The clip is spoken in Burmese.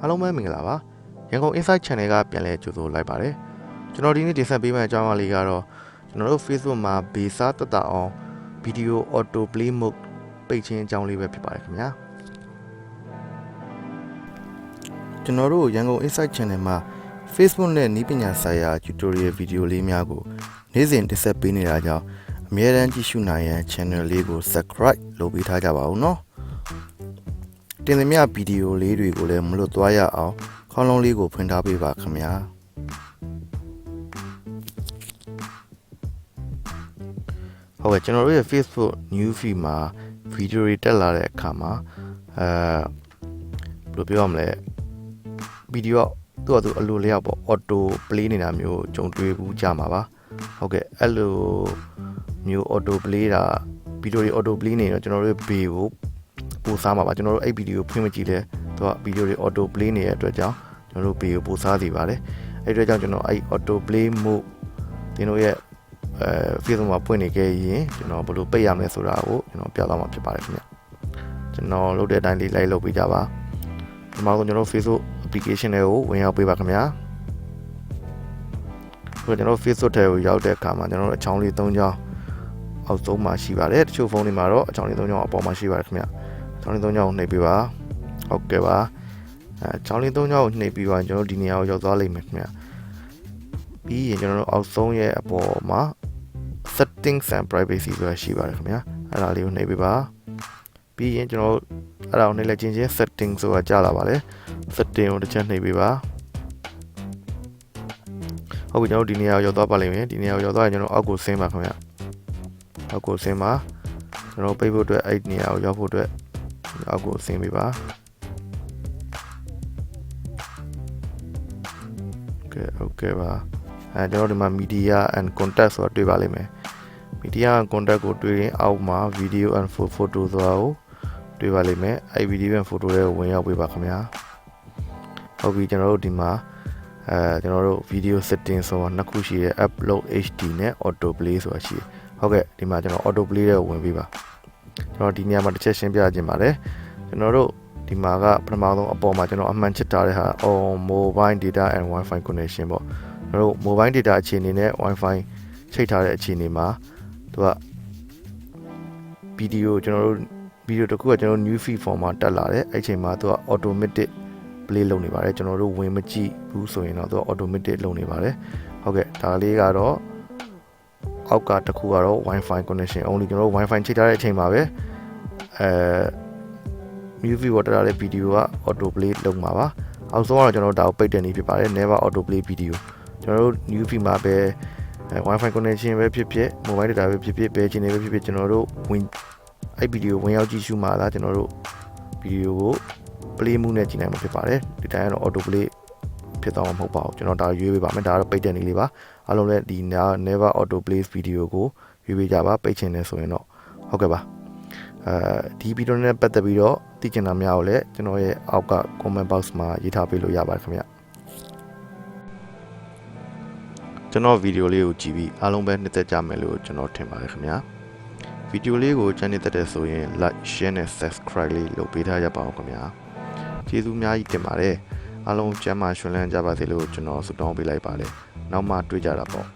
အားလုံးပဲမင်္ဂလာပါရန်ကုန် Insight Channel ကပြန်လည်ကြိုဆိုလိုက်ပါတယ်ကျွန်တော်ဒီနေ့တင်ဆက်ပေးမယ့်အကြောင်းအရာလေးကတော့ကျွန်တော်တို့ Facebook မှာဘေစာတတအောင် Video Auto Play Mode ပိတ်ခြင်းအကြောင်းလေးပဲဖြစ်ပါတယ်ခင်ဗျာကျွန်တော်တို့ရန်ကုန် Insight Channel မှာ Facebook နဲ့နည်းပညာဆိုင်ရာ tutorial video လေးများကိုနေ့စဉ်တင်ဆက်ပေးနေတာကြောင့်အမြဲတမ်းကြည့်ရှုနိုင်ရန် channel လေးကို subscribe လုပ်ပေးထားကြပါဦးနော် တင်သမျှဗီဒီယိုလေးတွေကိုလည်းမလွတ်သွားရအောင်ခေါင်းလုံးလေးကိုဖွင့်ထားပေးပါခင်ဗျာဟုတ်ကဲ့ကျွန်တော်တို့ရဲ့ Facebook new feed မှာဗီဒီယိုတွေတက်လာတဲ့အခါမှာအဲဘယ်လိုပြောရမလဲဗီဒီယိုကသူ့အတူအလိုလျောက်ပေါ့ auto play နေတာမျိုးကြုံတွေ့ဘူးကြမှာပါဟုတ်ကဲ့အဲ့လိုမျိုး auto play တာဗီဒီယိုတွေ auto play နေတော့ကျွန်တော်တို့ဘေကို ပို့စားမှာပါကျွန်တော်တို့အဲ့ဗီဒီယိုဖွင့်မကြည့်လဲသူကဗီဒီယိုတွေ auto play နေတဲ့အတွက်ကြောင့်ကျွန်တော်တို့ဗီဒီယိုပို့စားစီပါတယ်အဲ့အတွက်ကြောင့်ကျွန်တော်အဲ့ auto play mode တင်တို့ရဲ့အဲ Facebook မှာဖွင့်နေခဲ့ရင်ကျွန်တော်ဘယ်လိုပိတ်ရမလဲဆိုတာကိုကျွန်တော်ပြသွားမှာဖြစ်ပါတယ်ခင်ဗျကျွန်တော်လုပ်တဲ့အတိုင်းလေးလိုက်လုပ်ပေးကြပါဒီမှာကျွန်တော်တို့ Facebook application တွေကိုဝင်ရောက်ပေးပါခင်ဗျာဆိုတော့ကျွန်တော် Facebook ထဲကိုရောက်တဲ့အခါမှာကျွန်တော်တို့အချောင်းလေး၃ချောင်းအောက်ဆုံးမှာရှိပါတယ်တချို့ဖုန်းတွေမှာတော့အချောင်းလေး၃ချောင်းအပေါ်မှာရှိပါတယ်ခင်ဗျာ ချောင်းလေး၃ချောင်းကိုနှိပ်ပေးပါဟုတ်ကဲ့ပါအဲချောင်းလေး၃ချောင်းကိုနှိပ်ပြီးပါကျွန်တော်တို့ဒီနေရာကိုရောက်သွားလိမ့်မယ်ခင်ဗျပြီးရင်ကျွန်တော်တို့အောက်ဆုံးရဲ့အပေါ်မှာ settings and privacy ဆိုတာရှိပါတယ်ခင်ဗျာအဲ့ဒါလေးကိုနှိပ်ပေးပါပြီးရင်ကျွန်တော်တို့အဲ့ဒါကိုနှိပ်လိုက်ချင်းချင်း setting ဆိုတာကြာလာပါလေ setting ကိုတစ်ချက်နှိပ်ပေးပါဟုတ်ပြီကျွန်တော်တို့ဒီနေရာကိုရောက်သွားပါလိမ့်မယ်ဒီနေရာကိုရောက်သွားရင်ကျွန်တော်အောက်ကိုဆင်းပါခင်ဗျအောက်ကိုဆင်းပါကျွန်တော်ပိတ်ဖို့အတွက်အဲ့ဒီနေရာကိုရောက်ဖို့အတွက် အောက်ကိုဆင်းပေးပါကဲဟုတ်ကဲ့ပါအဲကျွန်တော်ဒီမှာ media and contact ဆိုတာတွေ့ပါလိမ့်မယ် media and contact ကိုတွေ့ရင်အောက်မှာ video and photo ဆိုတာကိုတွေ့ပါလိမ့်မယ်အဲ video and photo တွေကိုဝင်ရောက်ပေးပါခင်ဗျာဟုတ်ပြီကျွန်တော်တို့ဒီမှာအဲကျွန်တော်တို့ video setting ဆိုတာနှစ်ခုရှိတယ် upload HD နဲ့ auto play ဆိုတာရှိတယ်ဟုတ်ကဲ့ဒီမှာကျွန်တော် auto play တွေကိုဝင်ပေးပါ ကျွန်တော်ဒီနေရာမှာတစ်ချက်ရှင်းပြခြင်းပါတယ်ကျွန်တော်တို့ဒီမှာကပထမဆုံးအပေါ်မှာကျွန်တော်အမှန်ချစ်ထားတဲ့ဟာ on mobile data and wifi connection ပေါ့ကျွန်တော်တို့ mobile data အခြေအနေနဲ့ wifi ချိတ်ထားတဲ့အခြေအနေမှာသူကဗီဒီယိုကျွန်တော်တို့ဗီဒီယိုတစ်ခုကကျွန်တော် new feed form မှာတက်လာတယ်အဲ့ချိန်မှာသူက automatic play လုပ်နေပါတယ်ကျွန်တော်တို့ဝင်မကြည့်ဘူးဆိုရင်တော့သူက automatic လုပ်နေပါတယ်ဟုတ်ကဲ့ဒါလေးကတော့ အောက်ကတစ်ခုကတော့ wifi connection only ကျွန်တော်တို့ wifi ချိတ်ထားတဲ့အချိန်မှာပဲအဲ movie ဝတ်တာတဲ့ဗီဒီယိုက auto play လုပ်မှာပါအောက်ဆုံးကတော့ကျွန်တော်တို့ဒါကိုပိတ်တဲ့နည်းဖြစ်ပါတယ် never auto play video ကျွန်တော်တို့ new feed မှာပဲအဲ wifi connection ပဲဖြစ်ဖြစ် mobile data ပဲဖြစ်ဖြစ်ဘယ်ချိန်နေပဲဖြစ်ဖြစ်ကျွန်တော်တို့ဝင်အဲ့ဗီဒီယိုဝင်ရောက်ကြည့်ရှုမှာလားကျွန်တော်တို့ဗီဒီယိုကို play မှုနဲ့ကြည့်နိုင်မှာဖြစ်ပါတယ်ဒီတိုင်းကတော့ auto play ဖြစ်သွားမှာမဟုတ်ပါဘူးကျွန်တော်ဒါရွေးပေးပါမယ်ဒါကတော့ပိတ်တဲ့နည်းလေးပါအားလုံးလည်းဒီ never auto play video ကိုရွေးပေးကြပါပိတ်ချင်တယ်ဆိုရင်တော့ဟုတ်ကဲ့ပါအဲဒီဗီဒီယိုနဲ့ပတ်သက်ပြီးတော့သိချင်တာများကိုလည်းကျွန်တော်ရဲ့အောက်က comment box မှာရေးထားပေးလို့ရပါတယ်ခင်ဗျကျွန်တော်ဗီဒီယိုလေးကိုကြည့်ပြီးအားလုံးပဲနှစ်သက်ကြမယ်လို့ကျွန်တော်ထင်ပါတယ်ခင်ဗျာဗီဒီယိုလေးကိုချမ်းနေတတ်တဲ့ဆိုရင် like share နဲ့ subscribe လေးလုပ်ပေးထားကြပါဦးခင်ဗျာကျေးဇူးအများကြီးတင်ပါတယ် အားလုံးကျမ်းမာရှင်လန်းကြပါစေလို့ကျွန်တော်ဆုတောင်းပေးလိုက်ပါတယ်နောက်မှတွေ့ကြတာပေါ့